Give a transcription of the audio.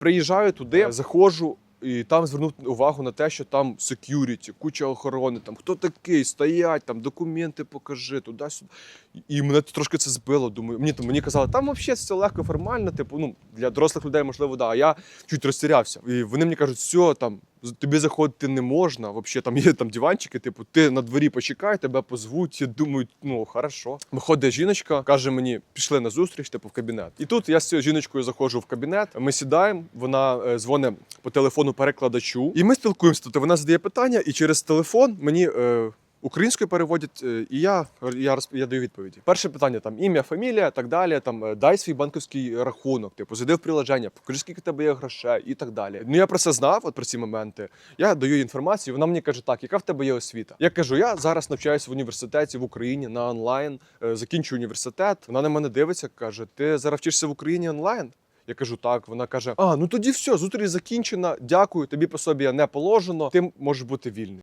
Приїжджаю туди, заходжу. І там звернув увагу на те, що там секюріті, куча охорони, там хто такий, стоять, там документи покажи, туди-сюди. І мене трошки це збило. Думаю, мені там мені казали, там взагалі все легко, формально. Типу, ну для дорослих людей, можливо, да. А я чуть розтірявся. І вони мені кажуть, все там. Тобі заходити не можна, взагалі там є там диванчики, типу, ти на дворі почекай, тебе позвуть, думають, ну хорошо. Виходить жіночка, каже мені, пішли на зустріч, типу, в кабінет. І тут я з цією жіночкою заходжу в кабінет. Ми сідаємо, вона е, дзвонить по телефону перекладачу, і ми спілкуємося. Тобто вона задає питання, і через телефон мені. Е, Українською переводять, е, і я, я, я даю відповіді. Перше питання: там ім'я, фамілія, так далі. Там е, дай свій банківський рахунок, типу, зайди в приложення, покажи, скільки тебе є грошей і так далі. Ну я про це знав, от про ці моменти. Я даю інформацію. Вона мені каже: так, яка в тебе є освіта? Я кажу, я зараз навчаюся в університеті в Україні на онлайн, е, закінчую університет. Вона на мене дивиться, каже: Ти зараз вчишся в Україні онлайн? Я кажу, так. Вона каже: А, ну тоді все, зустріч закінчена. Дякую, тобі пособія не положено. Ти можеш бути вільний.